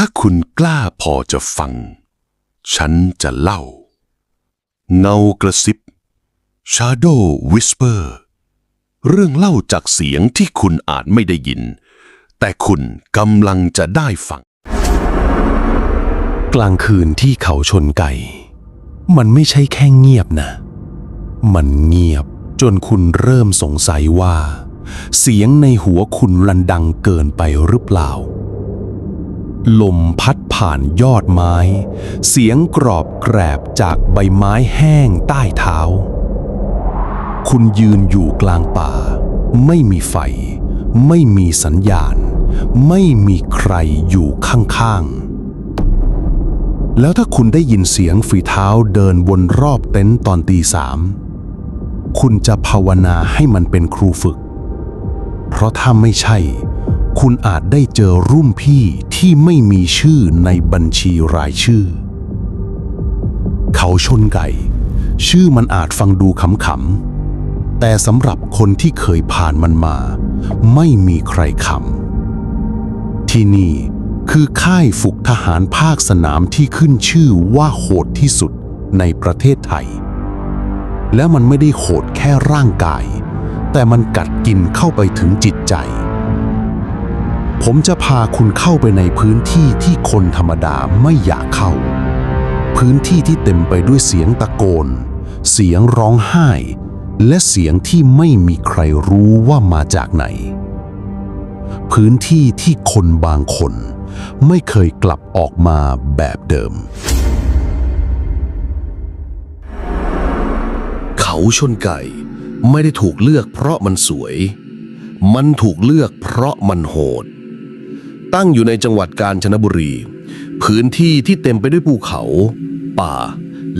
ถ้าคุณกล้าพอจะฟัง ฉันจะเล่า เงากระซิบ Shadow Whisper เรื่องเล่าจากเสียงที่คุณอาจไม่ได้ยิน แต่คุณกำลังจะได้ฟัง กลางคืนที่เขาชนไก่ มันไม่ใช่แค่เงียบนะ มันเงียบจนคุณเริ่มสงสัยว่า เสียงในหัวคุณรันดังเกินไปหรือเปล่า ลมพัดผ่านยอดไม้ เสียงกรอบแกรบจากใบไม้แห้งใต้เท้า คุณยืนอยู่กลางป่า ไม่มีไฟ ไม่มีสัญญาณ ไม่มีใครอยู่ข้างๆ แล้วถ้าคุณได้ยินเสียงฝีเท้าเดินวนรอบเต็นท์ตอนตีสามคุณจะภาวนาให้มันเป็นครูฝึก เพราะถ้าไม่ใช่ คุณอาจได้เจอรุ่นพี่ที่ไม่มีชื่อในบัญชีรายชื่อ เขาชนไก่ ชื่อมันอาจฟังดูขำๆ แต่สำหรับคนที่เคยผ่านมันมา ไม่มีใครขำที่นี่คือค่ายฝึกทหารภาคสนามที่ขึ้นชื่อว่าโหดที่สุดในประเทศไทย และมันไม่ได้โหดแค่ร่างกาย แต่มันกัดกินเข้าไปถึงจิตใจ ผมจะพาคุณเข้าไปในพื้นที่ที่คนธรรมดาไม่อยากเข้า พื้นที่ที่เต็มไปด้วยเสียงตะโกน เสียงร้องไห้ และเสียงที่ไม่มีใครรู้ว่ามาจากไหน พื้นที่ที่คนบางคนไม่เคยกลับออกมาแบบเดิม เขาชนไก่ไม่ได้ถูกเลือกเพราะมันสวย มันถูกเลือกเพราะมันโหด ตั้งอยู่ในจังหวัดกาญจนบุรี พื้นที่ที่เต็มไปด้วยภูเขา ป่า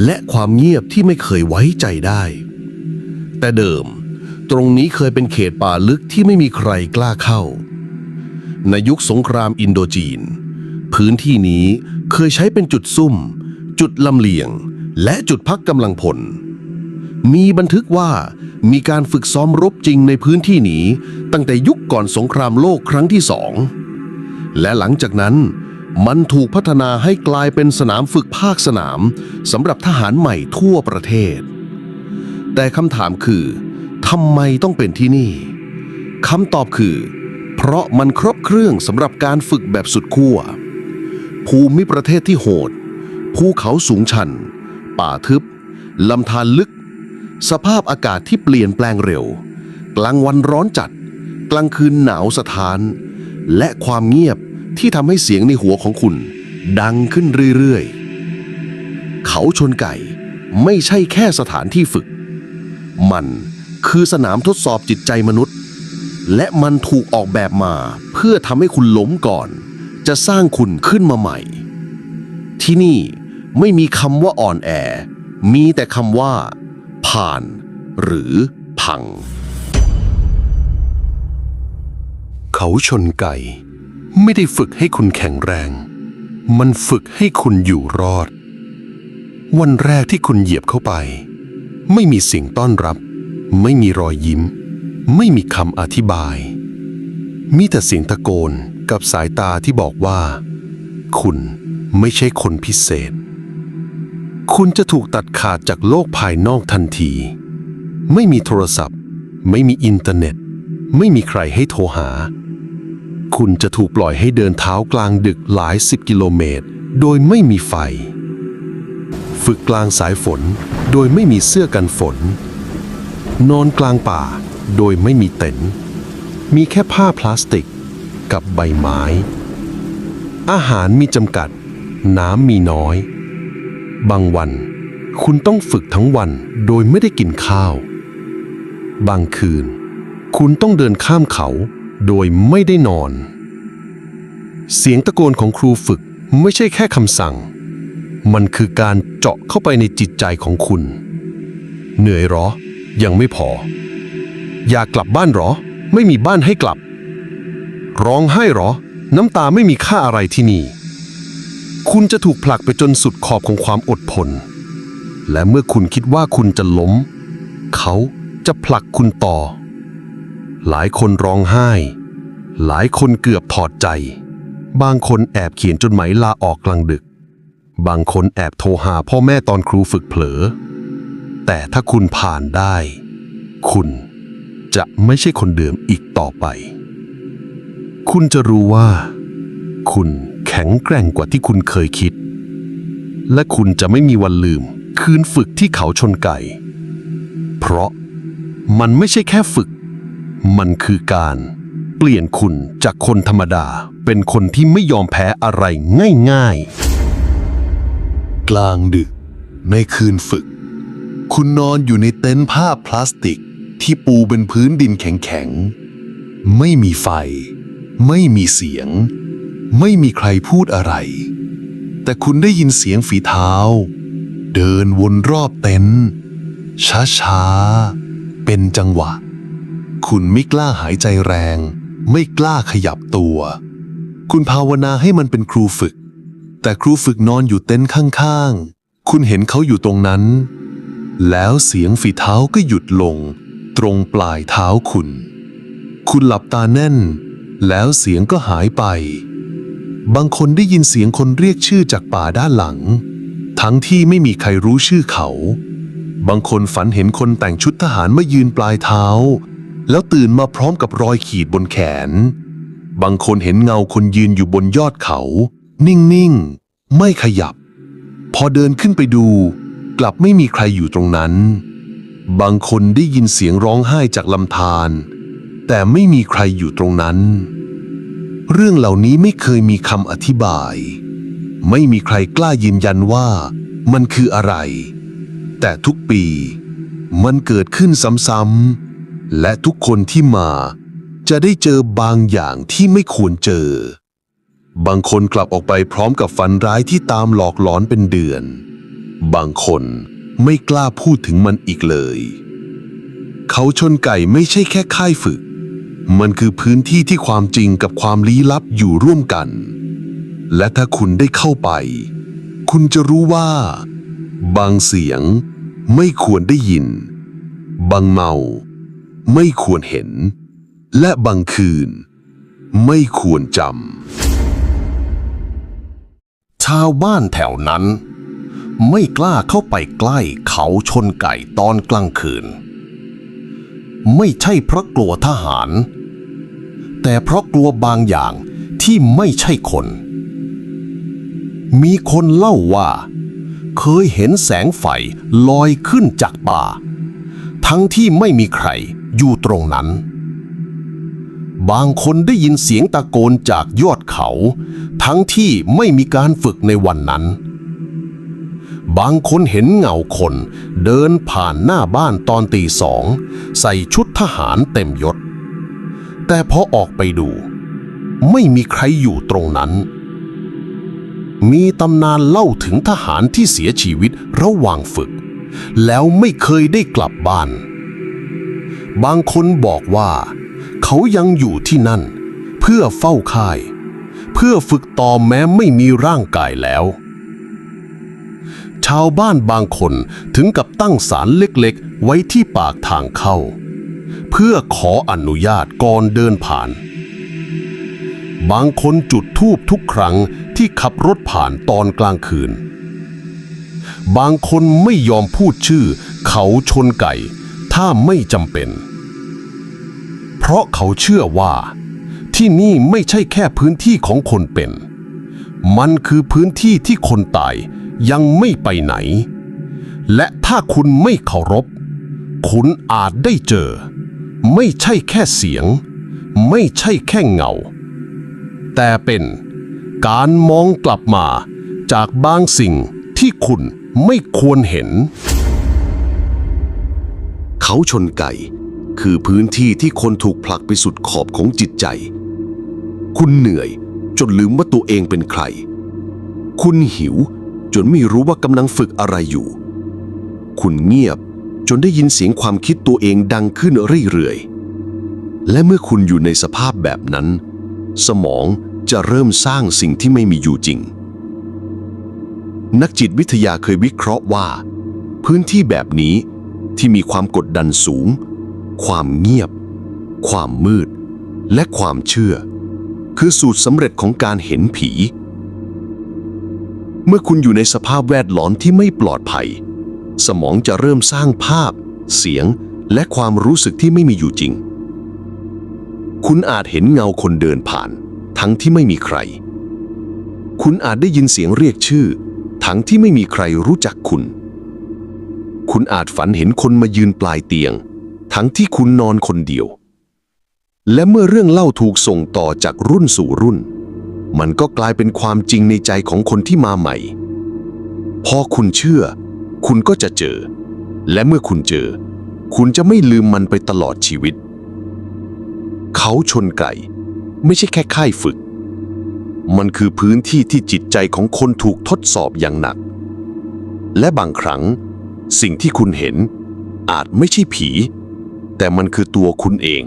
และความเงียบที่ไม่เคยไว้ใจได้ แต่เดิม ตรงนี้เคยเป็นเขตป่าลึกที่ไม่มีใครกล้าเข้า ในยุคสงครามอินโดจีน พื้นที่นี้เคยใช้เป็นจุดซุ่ม จุดลำเลียง และจุดพักกำลังพล มีบันทึกว่ามีการฝึกซ้อมรบจริงในพื้นที่นี้ ตั้งแต่ยุคก่อนสงครามโลกครั้งที่สอง และหลังจากนั้นมันถูกพัฒนาให้กลายเป็นสนามฝึกภาคสนามสำหรับทหารใหม่ทั่วประเทศ แต่คำถามคือทำไมต้องเป็นที่นี่คำตอบคือ เพราะมันครบเครื่องสำหรับการฝึกแบบสุดขั้วภูมิประเทศที่โหด ภูเขาสูงชัน ป่าทึบ ลำธารลึก สภาพอากาศที่เปลี่ยนแปลงเร็ว กลางวันร้อนจัด กลางคืนหนาวสะท้าน และความเงียบที่ทำให้เสียงในหัวของคุณ ดังขึ้นเรื่อยๆ เขาชนไก่ไม่ใช่แค่สถานที่ฝึก มันคือสนามทดสอบจิตใจมนุษย์ และมันถูกออกแบบมาเพื่อทำให้คุณล้มก่อน จะสร้างคุณขึ้นมาใหม่ ที่นี่ไม่มีคำว่าอ่อนแอ มีแต่คำว่า ผ่าน หรือพัง เขาชนไก่ ไม่ได้ฝึกให้คุณแข็งแรง มันฝึกให้คุณอยู่รอด วันแรกที่คุณเหยียบเข้าไป ไม่มีเสียงต้อนรับ ไม่มีรอยยิ้ม ไม่มีคำอธิบาย มีแต่เสียงตะโกนกับสายตาที่บอกว่า คุณไม่ใช่คนพิเศษ คุณจะถูกตัดขาดจากโลกภายนอกทันที ไม่มีโทรศัพท์ ไม่มีอินเทอร์เน็ต ไม่มีใครให้โทรหา คุณจะถูกปล่อยให้เดินเท้ากลางดึกหลายสิบกิโลเมตร โดยไม่มีไฟ ฝึกกลางสายฝน โดยไม่มีเสื้อกันฝน นอนกลางป่า โดยไม่มีเต็นท์มีแค่ผ้าพลาสติกกับใบไม้ อาหารมีจำกัด น้ำมีน้อย บางวัน คุณต้องฝึกทั้งวันโดยไม่ได้กินข้าว บางคืน คุณต้องเดินข้ามเขา โดยไม่ได้นอน เสียงตะโกนของครูฝึกไม่ใช่แค่คำสั่ง มันคือการเจาะเข้าไปในจิตใจของคุณ เหนื่อยหรอ ยังไม่พอ อยากกลับบ้านหรอ ไม่มีบ้านให้กลับ ร้องไห้หรอ น้ำตาไม่มีค่าอะไรที่นี่ คุณจะถูกผลักไปจนสุดขอบของความอดทน และเมื่อคุณคิดว่าคุณจะล้ม เขาจะผลักคุณต่อ หลายคนร้องไห้ หลายคนเกือบถอดใจ บางคนแอบเขียนจดหมายลาออกกลางดึก บางคนแอบโทรหาพ่อแม่ตอนครูฝึกเผลอ แต่ถ้าคุณผ่านได้ คุณจะไม่ใช่คนเดิมอีกต่อไป คุณจะรู้ว่า คุณแข็งแกร่งกว่าที่คุณเคยคิด และคุณจะไม่มีวันลืม คืนฝึกที่เขาชนไก่ เพราะมันไม่ใช่แค่ฝึก มันคือการ เปลี่ยนคุณจากคนธรรมดาเป็นคนที่ไม่ยอมแพ้อะไรง่าย ๆ กลางดึก ในคืนฝึก คุณนอนอยู่ในเต็นท์ผ้าพลาสติกที่ปูเป็นพื้นดินแข็งๆ ไม่มีไฟ ไม่มีเสียง ไม่มีใครพูดอะไร แต่คุณได้ยินเสียงฝีเท้า เดินวนรอบเต็นท์ช้าๆ เป็นจังหวะ คุณไม่กล้าหายใจแรง ไม่กล้าขยับตัว คุณภาวนาให้มันเป็นครูฝึก แต่ครูฝึกนอนอยู่เต็นท์ข้างๆ คุณเห็นเขาอยู่ตรงนั้น แล้วเสียงฝีเท้าก็หยุดลง ตรงปลายเท้าคุณ คุณหลับตาแน่น แล้วเสียงก็หายไป บางคนได้ยินเสียงคนเรียกชื่อจากป่าด้านหลัง ทั้งที่ไม่มีใครรู้ชื่อเขาบางคนฝันเห็นคนแต่งชุดทหารมายืนปลายเท้า แล้วตื่นมาพร้อมกับรอยขีดบนแขน บางคนเห็นเงาคนยืนอยู่บนยอดเขา นิ่งๆ ไม่ขยับ พอเดินขึ้นไปดู กลับไม่มีใครอยู่ตรงนั้น บางคนได้ยินเสียงร้องไห้จากลำธารแต่ไม่มีใครอยู่ตรงนั้น เรื่องเหล่านี้ไม่เคยมีคำอธิบาย ไม่มีใครกล้ายืนยันว่ามันคืออะไร แต่ทุกปีมันเกิดขึ้นซ้ำๆ และทุกคนที่มาจะได้เจอบางอย่างที่ไม่ควรเจอ บางคนกลับออกไปพร้อมกับฝันร้ายที่ตามหลอกหลอนเป็นเดือน บางคนไม่กล้าพูดถึงมันอีกเลย เขาชนไก่ไม่ใช่แค่ค่ายฝึก มันคือพื้นที่ที่ความจริงกับความลี้ลับอยู่ร่วมกัน และถ้าคุณได้เข้าไป คุณจะรู้ว่า บางเสียงไม่ควรได้ยิน บางเมา ไม่ควรเห็น และบางคืน ไม่ควรจำ ชาวบ้านแถวนั้น ไม่กล้าเข้าไปใกล้เขาชนไก่ตอนกลางคืน ไม่ใช่เพราะกลัวทหาร แต่เพราะกลัวบางอย่างที่ไม่ใช่คน มีคนเล่าว่า เคยเห็นแสงไฟลอยขึ้นจากป่าทั้งที่ไม่มีใคร อยู่ตรงนั้น บางคนได้ยินเสียงตะโกนจากยอดเขา ทั้งที่ไม่มีการฝึกในวันนั้น บางคนเห็นเงาคนเดินผ่านหน้าบ้านตอนตีสอง ใส่ชุดทหารเต็มยศ แต่พอออกไปดู ไม่มีใครอยู่ตรงนั้นมีตำนานเล่าถึงทหารที่เสียชีวิตระหว่างฝึก แล้วไม่เคยได้กลับบ้าน บางคนบอกว่า เขายังอยู่ที่นั่น เพื่อเฝ้าค่าย เพื่อฝึกต่อแม้ไม่มีร่างกายแล้ว ชาวบ้านบางคนถึงกับตั้งศาลเล็กๆ ไว้ที่ปากทางเข้า เพื่อขออนุญาตก่อนเดินผ่าน บางคนจุดธูปทุกครั้งที่ขับรถผ่านตอนกลางคืน บางคนไม่ยอมพูดชื่อ เขาชนไก่ ถ้าไม่จำเป็น เพราะเขาเชื่อว่า ที่นี่ไม่ใช่แค่พื้นที่ของคนเป็น มันคือพื้นที่ที่คนตายยังไม่ไปไหน และถ้าคุณไม่เคารพ คุณอาจได้เจอ ไม่ใช่แค่เสียง ไม่ใช่แค่เงา แต่เป็นการมองกลับมาจากบางสิ่งที่คุณไม่ควรเห็น เขาชนไก่ คือพื้นที่ที่คนถูกผลักไปสุดขอบของจิตใจ คุณเหนื่อยจนลืมว่าตัวเองเป็นใคร คุณหิวจนไม่รู้ว่ากำลังฝึกอะไรอยู่ คุณเงียบจนได้ยินเสียงความคิดตัวเองดังขึ้นเรื่อยๆ และเมื่อคุณอยู่ในสภาพแบบนั้น สมองจะเริ่มสร้างสิ่งที่ไม่มีอยู่จริง นักจิตวิทยาเคยวิเคราะห์ว่า พื้นที่แบบนี้ ที่มีความกดดันสูง ความเงียบ ความมืด และความเชื่อ คือสูตรสำเร็จของการเห็นผี เมื่อคุณอยู่ในสภาพแวดล้อมที่ไม่ปลอดภัย สมองจะเริ่มสร้างภาพ เสียง และความรู้สึกที่ไม่มีอยู่จริง คุณอาจเห็นเงาคนเดินผ่าน ทั้งที่ไม่มีใคร คุณอาจได้ยินเสียงเรียกชื่อ ทั้งที่ไม่มีใครรู้จักคุณ คุณอาจฝันเห็นคนมายืนปลายเตียง ทั้งที่คุณนอนคนเดียว และเมื่อเรื่องเล่าถูกส่งต่อจากรุ่นสู่รุ่น มันก็กลายเป็นความจริงในใจของคนที่มาใหม่ พอคุณเชื่อ คุณก็จะเจอ และเมื่อคุณเจอ คุณจะไม่ลืมมันไปตลอดชีวิต เขาชนไก่ ไม่ใช่แค่ค่ายฝึก มันคือพื้นที่ที่จิตใจของคนถูกทดสอบอย่างหนัก และบางครั้ง สิ่งที่คุณเห็นอาจไม่ใช่ผี แต่มันคือตัวคุณเอง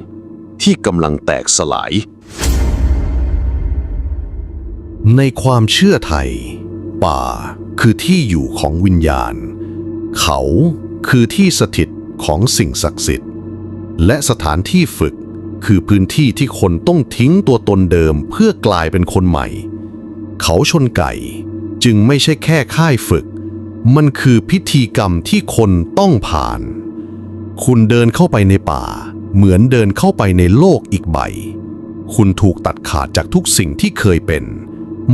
ที่กำลังแตกสลาย ในความเชื่อไทย ป่าคือที่อยู่ของวิญญาณ เขาคือที่สถิตของสิ่งศักดิ์สิทธิ์ และสถานที่ฝึกคือพื้นที่ที่คนต้องทิ้งตัวตนเดิมเพื่อกลายเป็นคนใหม่ เขาชนไก่จึงไม่ใช่แค่ค่ายฝึก มันคือพิธีกรรมที่คนต้องผ่าน คุณเดินเข้าไปในป่า เหมือนเดินเข้าไปในโลกอีกใบ คุณถูกตัดขาดจากทุกสิ่งที่เคยเป็น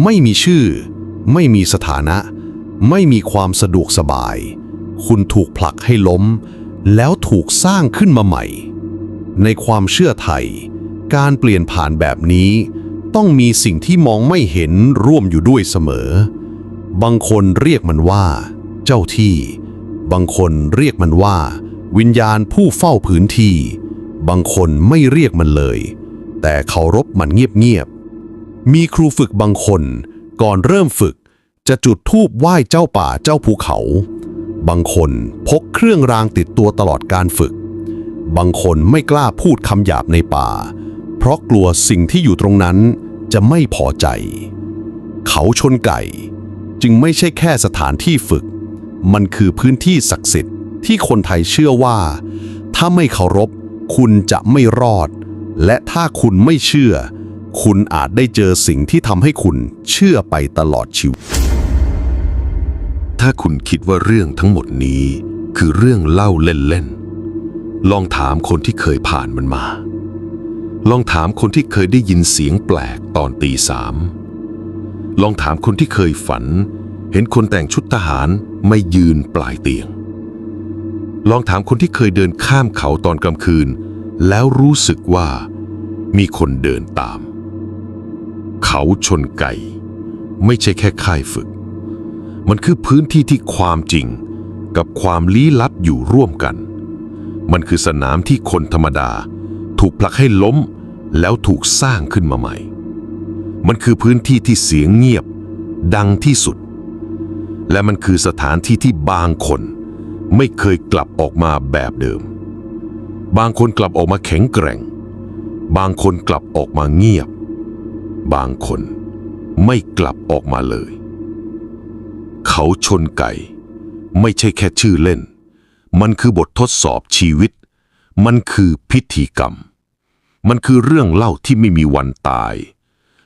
ไม่มีชื่อ ไม่มีสถานะ ไม่มีความสะดวกสบาย คุณถูกผลักให้ล้ม แล้วถูกสร้างขึ้นมาใหม่ ในความเชื่อไทย การเปลี่ยนผ่านแบบนี้ ต้องมีสิ่งที่มองไม่เห็นร่วมอยู่ด้วยเสมอ บางคนเรียกมันว่า เจ้าที่ บางคนเรียกมันว่า วิญญาณผู้เฝ้าพื้นที่ บางคนไม่เรียกมันเลย แต่เคารพมันเงียบๆ มีครูฝึกบางคนก่อนเริ่มฝึกจะจุดธูปไหว้เจ้าป่าเจ้าภูเขา บางคนพกเครื่องรางติดตัวตลอดการฝึก บางคนไม่กล้าพูดคำหยาบในป่า เพราะกลัวสิ่งที่อยู่ตรงนั้นจะไม่พอใจ เขาชนไก่ จึงไม่ใช่แค่สถานที่ฝึก มันคือพื้นที่ศักดิ์สิทธิ์ที่คนไทยเชื่อว่า ถ้าไม่เคารพ คุณจะไม่รอด และถ้าคุณไม่เชื่อ คุณอาจได้เจอสิ่งที่ทำให้คุณเชื่อไปตลอดชีวิต ถ้าคุณคิดว่าเรื่องทั้งหมดนี้ คือเรื่องเล่าเล่นๆ ลองถามคนที่เคยผ่านมันมา ลองถามคนที่เคยได้ยินเสียงแปลกตอนตีสาม ลองถามคนที่เคยฝัน เห็นคนแต่งชุดทหารไม่ยืนปลายเตียง ลองถามคนที่เคยเดินข้ามเขาตอนกลางคืน แล้วรู้สึกว่ามีคนเดินตาม เขาชนไก่ ไม่ใช่แค่ค่ายฝึก มันคือพื้นที่ที่ความจริงกับความลี้ลับอยู่ร่วมกัน มันคือสนามที่คนธรรมดา ถูกผลักให้ล้มแล้วถูกสร้างขึ้นมาใหม่ มันคือพื้นที่ที่เสียงเงียบ ดังที่สุด และมันคือสถานที่ที่บางคน ไม่เคยกลับออกมาแบบเดิม บางคนกลับออกมาแข็งแกร่ง บางคนกลับออกมาเงียบ บางคนไม่กลับออกมาเลย เขาชนไก่ ไม่ใช่แค่ชื่อเล่น มันคือบททดสอบชีวิต มันคือพิธีกรรม มันคือเรื่องเล่าที่ไม่มีวันตาย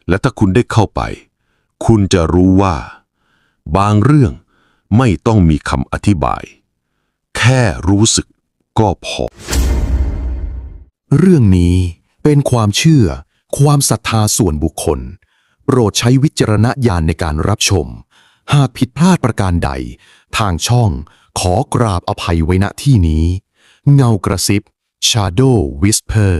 และถ้าคุณได้เข้าไป คุณจะรู้ว่า บางเรื่องไม่ต้องมีคำอธิบาย แค่รู้สึกก็พอ เรื่องนี้เป็นความเชื่อ ความศรัทธาส่วนบุคคล โปรดใช้วิจารณญาณในการรับชม หากผิดพลาดประการใด ทางช่องขอกราบอภัยไว้ณที่นี้ เงากระซิบ Shadow Whisper